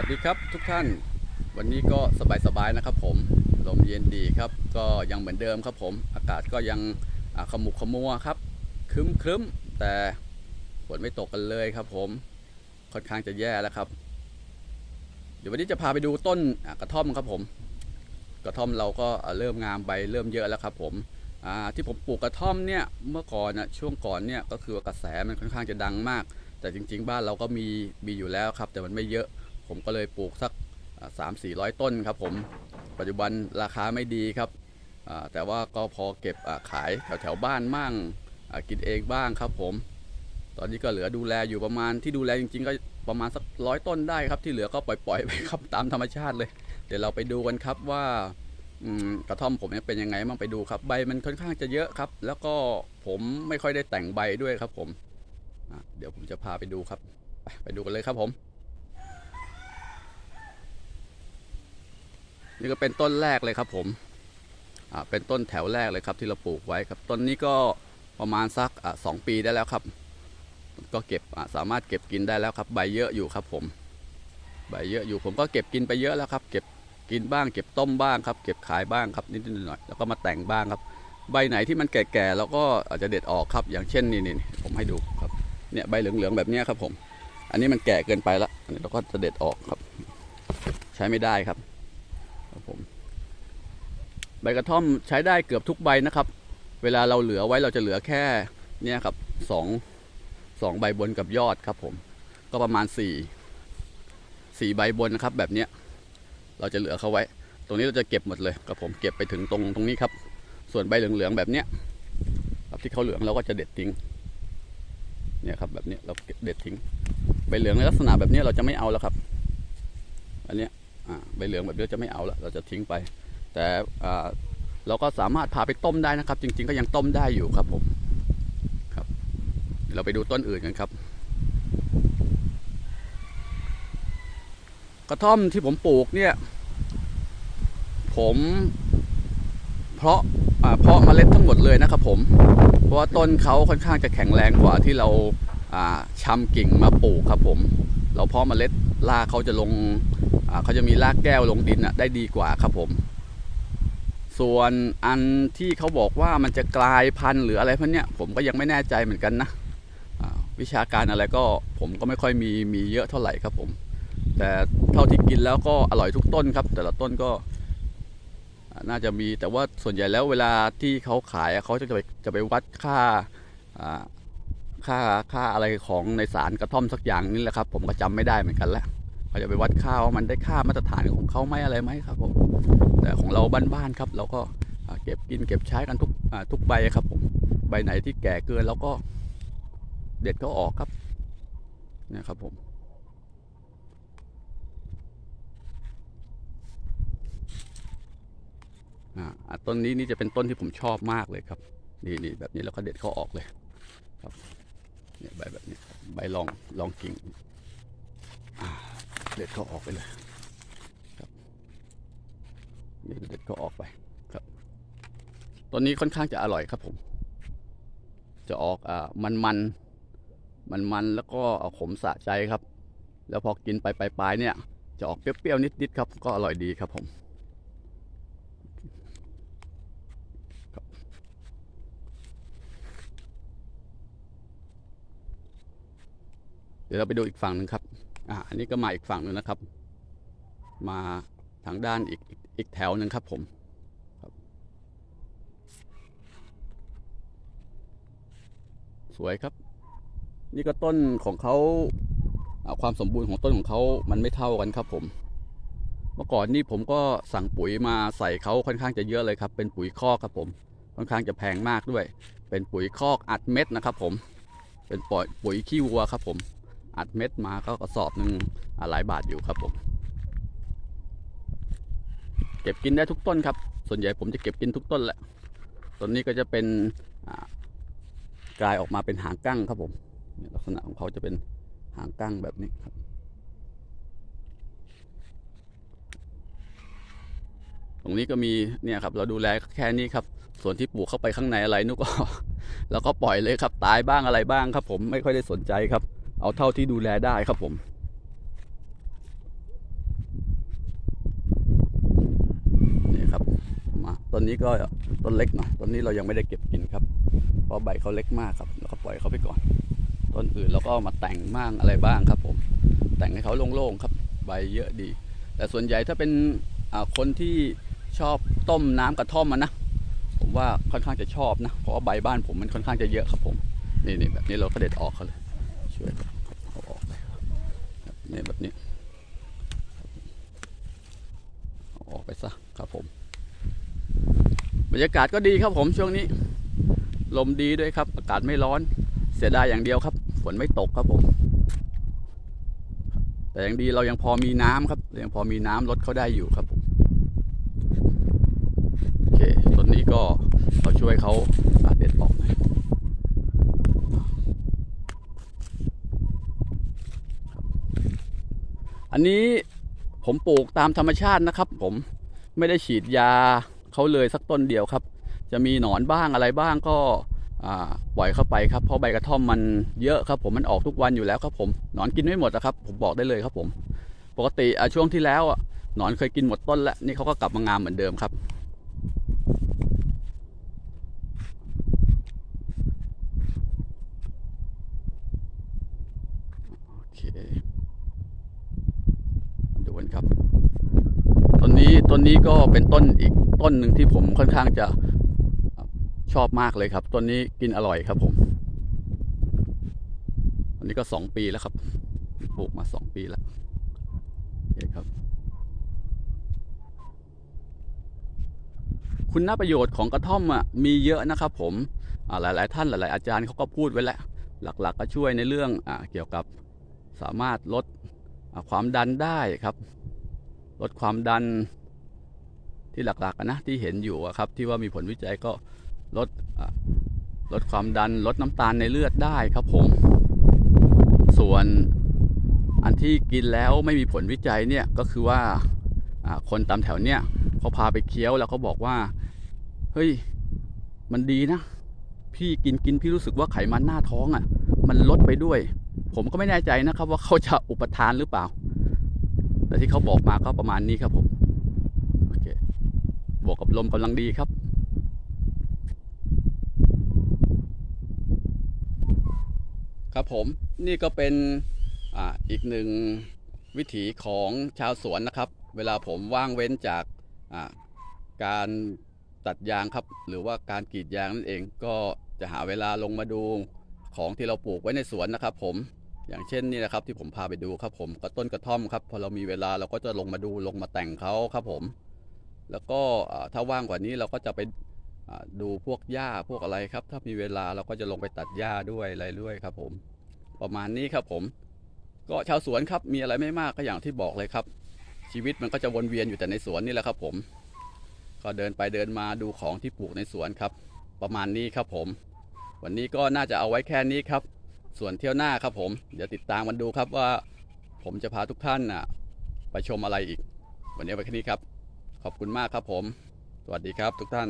วัสดีครับทุกท่าน วันนี้ก็สบายๆนะครับผมลมเย็นดีครับ ก็ยังเหมือนเดิมครับผม อากาศก็ยังขมุกขมัวครับครึ้มครึ้มแต่ฝนไม่ตกกันเลยครับผมค่อนข้างจะแย่แล้วครับ เดี๋ยววันนี้จะพาไปดูต้นกระท่อมครับผม กระท่อมเราก็เริ่มงามใบเริ่มเยอะแล้วครับผมที่ผมปลูกกระท่อมเนี่ยเมื่อก่อนนะช่วงก่อนเนี่ยก็คือกระแสมันค่อนข้างจะดังมาก แต่จริง ๆ บ้านเราก็มีมีอยู่แล้วครับ แต่มันไม่เยอะ ผมก็เลยปลูกสักสามสี่ร้อยต้นครับผมปัจจุบันราคาไม่ดีครับ แต่ว่าก็พอเก็บขายแถวแถวๆบ้านมั่งกินเองบ้างครับผม ตอนนี้ก็เหลือดูแลอยู่ประมาณที่ดูแลจริงๆ ก็ประมาณสักร้อยต้นได้ครับ ที่เหลือก็ปล่อยๆไปครับตามธรรมชาติเลย เดี๋ยวเราไปดูกันครับว่ากระท่อมผมเป็นยังไงบ้างไปดูครับ ใบมันค่อนข้างจะเยอะครับ แล้วก็ผมไม่ค่อยได้แต่งใบด้วยครับผม เดี๋ยวผมจะพาไปดูครับ ไปดูกันเลยครับผม นี่ก็เป็นต้นแรกเลยครับผมอ่าเป็นต้นแถวแรกเลยครับที่เราปลูกไว้ครับ ต้นนี้ก็ประมาณสักอ่าสองปีได้แล้วครับ ก็เก็บอ่าสามารถเก็บกินได้แล้วครับใบเยอะอยู่ครับผม ใบเยอะอยู่ผมก็เก็บกินไปเยอะแล้วครับ เก็บกินบ้างเก็บต้มบ้างครับ เก็บขายบ้างครับนิดหน่อยแล้วก็มาแต่งบ้างครับ ใบไหนที่มันแก่ๆเราก็อาจจะเด็ดออกครับ อย่างเช่นนี่นี่ผมให้ดูครับเนี่ยใบเหลืองๆแบบนี้ครับผม อันนี้มันแก่เกินไปละอันนี้เราก็จะเด็ดออกครับ ใช้ไม่ได้ครับ ใบกระท่อมใช้ได้เกือบทุกใบนะครับ เวลาเราเหลือไว้เราจะเหลือแค่เนี่ยครับสองสองใบบนกับยอดครับผม ก็ประมาณสี่สี่ใบบนนะครับ แบบเนี้ยเราจะเหลือเขาไว้ ตรงนี้เราจะเก็บหมดเลยครับผมเก็บไปถึงตรงตรงนี้ครับ ส่วนใบเหลืองๆแบบเนี้ยครับที่เขาเหลืองเราก็จะเด็ดทิ้งเนี่ยครับแบบเนี้ยเราเด็ดทิ้ง ใบเหลืองในลักษณะแบบเนี้ยเราจะไม่เอาแล้วครับ อันเนี้ยอ่าใบเหลืองแบบนี้จะไม่เอาและเราจะทิ้งไป แต่เราก็สามารถพาไปต้มได้นะครับ จริง ๆ ก็ยังต้มได้อยู่ครับผมครับเราไปดูต้นอื่นกันครับ กระท่อมที่ผมปลูกเนี่ย ผมเพราะเพาะเมล็ดทั้งหมดเลยนะครับ ผม เพราะว่าต้นเขาค่อนข้างจะแข็งแรงกว่าที่เราอ่าชำกิ่งมาปลูกครับผม เราเพาะเมล็ดรากเขาจะลงเขาจะมีรากแก้วลงดินได้ดีกว่าครับผม ส่วนอันที่เขาบอกว่ามันจะกลายพันธุ์หรืออะไรพวกเนี้ยผมก็ยังไม่แน่ใจเหมือนกันนะวิชาการอะไรก็ผมก็ไม่ค่อยมีมีเยอะเท่าไหร่ครับผม แต่เท่าที่กินแล้วก็อร่อยทุกต้นครับ แต่ละต้นก็น่าจะมีแต่ว่าส่วนใหญ่แล้วเวลาที่เขาขายเขาจะไปจะไปวัดค่าอ่าค่าค่าอะไรของในสารกระท่อมสักอย่างนี่แหละครับ ผมก็จำไม่ได้เหมือนกันแล้วเขาจะไปวัดค่าว่ามันได้ค่ามาตรฐานของเขาไหมอะไรไหมครับผม แต่ของเราบ้านๆครับ เราก็เก็บกินเก็บใช้กันทุกทุกใบครับผมใบไหนที่แก่เกินเราก็เด็ดเขาออกครับนี่ครับผมต้นนี้นี่จะเป็นต้นที่ผมชอบมากเลยครับ นี่นี่แบบนี้แล้วก็เด็ดเขาออกเลยครับเนี่ยใบแบบนี้ใบรองรองกิ่งเด็ดเขาออกไปเลยครับ นี่เด็ออกไปครับต้นนี้ค่อนข้างจะอร่อยครับผม จะออกอ่ามันมันมันมันแล้วก็เอาขมสะใจครับ แล้วพอกินไปปลายๆเนี่ย จะออกเปรี้ยวๆนิดๆครับ ก็อร่อยดีครับผมบเดี๋ยวเราไปดูอีกฝั่งหนึ่งครับ อ่า อันนี้ก็มาอีกฝั่งหนึ่งนะครับ มาทางด้านอีก อีกแถวหนึ่งครับผมครับ สวยครับ นี่ก็ต้นของเขาความสมบูรณ์ของต้นของเขามันไม่เท่ากันครับผม เมื่อก่อนนี่ผมก็สั่งปุ๋ยมาใส่เขาค่อนข้างจะเยอะเลยครับ เป็นปุ๋ยคอกครับผม ค่อนข้างจะแพงมากด้วย เป็นปุ๋ยคอกอัดเม็ดนะครับ ผม เป็นปุ๋ยปุ๋ยขี้วัวครับ ผม อัดเม็ดมาก็กระสอบหนึ่งหลายบาทอยู่ครับผม เก็บกินได้ทุกต้นครับ ส่วนใหญ่ผมจะเก็บกินทุกต้นแหละต้นนี้ก็จะเป็นกลายออกมาเป็นหางกั้งครับผมลักษณะของเขาจะเป็นหางกั้งแบบนี้ครับ ตรงนี้ก็มีเนี่ยครับ เราดูแลแค่นี้ครับ ส่วนที่ปลูกเข้าไปข้างในอะไรนุกก็เราก็ปล่อยเลยครับ ตายบ้างอะไรบ้างครับ ผมไม่ค่อยได้สนใจครับ เอาเท่าที่ดูแลได้ครับผม ต้นนี้ก็ต้นเล็กหน่อยต้นนี้เรายังไม่ได้เก็บกินครับ เพราะใบเขาเล็กมากครับแล้วก็ปล่อยเขาไปก่อน ต้นอื่นเราก็มาแต่งบ้างอะไรบ้างครับ ผม แต่งให้เขาโล่งๆครับ ใบเยอะดี แต่ส่วนใหญ่ถ้าเป็นคนที่ชอบต้มน้ำกระท่อมมันนะ ผมว่าค่อนข้างจะชอบนะ เพราะว่าใบบ้านผมมันค่อนข้างจะเยอะครับผม นี่นี่แบบนี้เราก็เด็ดออกเขาเลยช่วยเอาออกเลยครับนี่แบบนี้เอาออกไปซะครับผม รรยากาศก็ดีครับผมช่วงนี้ ลมดีด้วยครับ อากาศไม่ร้อน เสียดายอย่างเดียวครับ ฝนไม่ตกครับผม แต่ยังดีเรายังพอมีน้ำครับเรายังพอมีน้ำลดเขาได้อยู่ครับผมโอเคต้นนี้ก็เราช่วยเขาตัดเด็ดออกหน่อยอันนี้ผมปลูกตามธรรมชาตินะครับ ผมไม่ได้ฉีดยา เขาเลยสักต้นเดียวครับ จะมีหนอนบ้างอะไรบ้างก็ปล่อยเข้าไปครับเพราะใบกระท่อมมันเยอะครับผมมันออกทุกวันอยู่แล้วครับผมหนอนกินไม่หมดนะครับ ผมบอกได้เลยครับผม ปกติช่วงที่แล้วหนอนเคยกินหมดต้นแล้วนี่เขาก็กลับมางามเหมือนเดิมครับโอเคดูกันครับ ต้นนี้ก็เป็นต้นอีกต้นหนึ่งที่ผมค่อนข้างจะชอบมากเลยครับ ต้นนี้กินอร่อยครับผม อันนี้ก็สองปีแล้วครับ ปลูกมาสองปีแล้วโอเคครับ คุณน่าประโยชน์ของกระท่อมอะมีเยอะนะครับ ผมอ่ายหลายท่านหลาย ๆ อาจารย์เขาก็พูดไว้แล้ว หลัก ๆ ก็ช่วยในเรื่องอเกี่ยวกับสามารถลดความดันได้ครับ ลดความดัน ที่หลักๆนะที่เห็นอยู่ครับที่ว่ามีผลวิจัยก็ลดลดความดันลดน้ำตาลในเลือดได้ครับผม ส่วนอันที่กินแล้วไม่มีผลวิจัยเนี่ยก็คือว่าคนตามแถวเนี่ยเขาพาไปเคี้ยวแล้วเขาบอกว่าเฮ้ยมันดีนะ พี่กินกินพี่รู้สึกว่าไขมันหน้าท้องอะ มันลดไปด้วย ผมก็ไม่แน่ใจนะครับว่าเขาจะอุปทานหรือเปล่า แต่ที่เขาบอกมาก็ประมาณนี้ครับผม บวกกับลมกำลังดีครับ ครับผมนี่ก็เป็นออีกหนึ่งวิถีของชาวสวนนะครับ เวลาผมว่างเว้นจากการตัดยางครับ หรือว่าการกรีดยางนั่นเองก็จะหาเวลาลงมาดูของที่เราปลูกไว้ในสวนนะครับ ผมอย่างเช่นนี่นะครับที่ผมพาไปดูครับผมก็ต้นกระท่อมครับพอเรามีเวลาเราก็จะลงมาดูลงมาแต่งเขาครับผม แล้วก็ถ้าว่างกว่านี้เราก็จะไปดูพวกหญ้าพวกอะไรครับ ถ้ามีเวลาเราก็จะลงไปตัดหญ้าด้วยอะไรด้วยครับ ผม ประมาณนี้ครับผม ก็ชาวสวนครับมีอะไรไม่มากก็อย่างที่บอกเลยครับ ชีวิตมันก็จะวนเวียนอยู่แต่ในสวนนี่แหละครับ ผม ก็เดินไปเดินมาดูของที่ปลูกในสวนครับ ประมาณนี้ครับผม วันนี้ก็น่าจะเอาไว้แค่นี้ครับ ส่วนเที่ยวหน้าครับผม เดี๋ยวติดตามกันดูครับว่า ผมจะพาทุกท่านน่ะไปชมอะไรอีก วันนี้ไว้แค่นี้ครับ ขอบคุณมากครับผม สวัสดีครับทุกท่าน